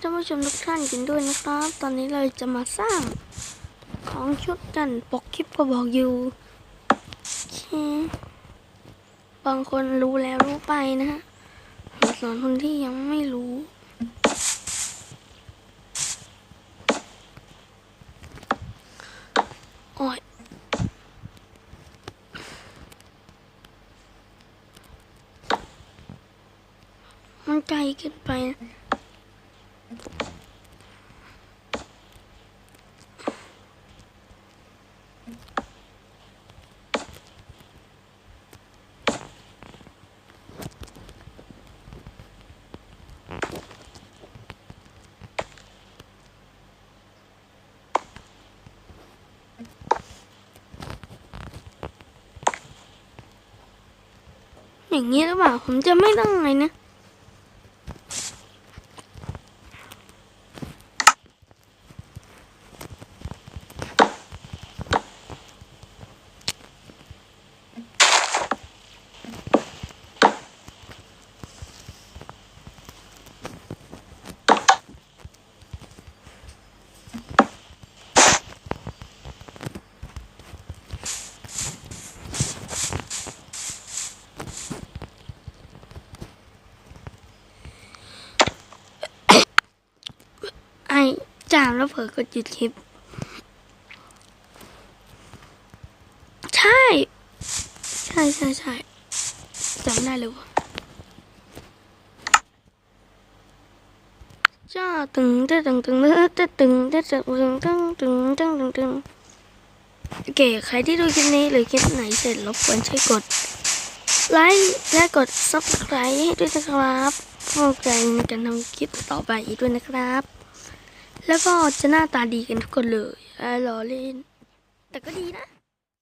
ท่านผู้ชมทุกท่านกันด้วยนะครับ ตอนนี้เราจะมาสร้างของชุดกันปกคลิปก็บอกอยู่บางคนรู้แล้วรู้ไปนะฮะส่วนคนที่ยังไม่รู้โอ้ยมันไกลเกินไปนะ อย่างนี้หรือเปล่า ผมจะไม่ต้องไงนะ ไอ จามแล้วเผลอกดหยุดคลิป ใช่ ใช่ใช่ใช่จำได้เลยวะจ้าตึงตึงตึงตึงตึงตึงตึงตึงตึงตึงตึงตึงตึงตึงโอเคใครที่ดูคลิปนี้หรือคลิปไหนเสร็จรบกวนช่วยกดไลค์และกด subscribe ให้ด้วยนะครับเพื่อแรในการทำคลิปต่อไปอีกด้วยนะครับ แล้วก็จะหน้าตาดีกันทุกคนเลยอ่ารอเล่น แต่ก็ดีนะ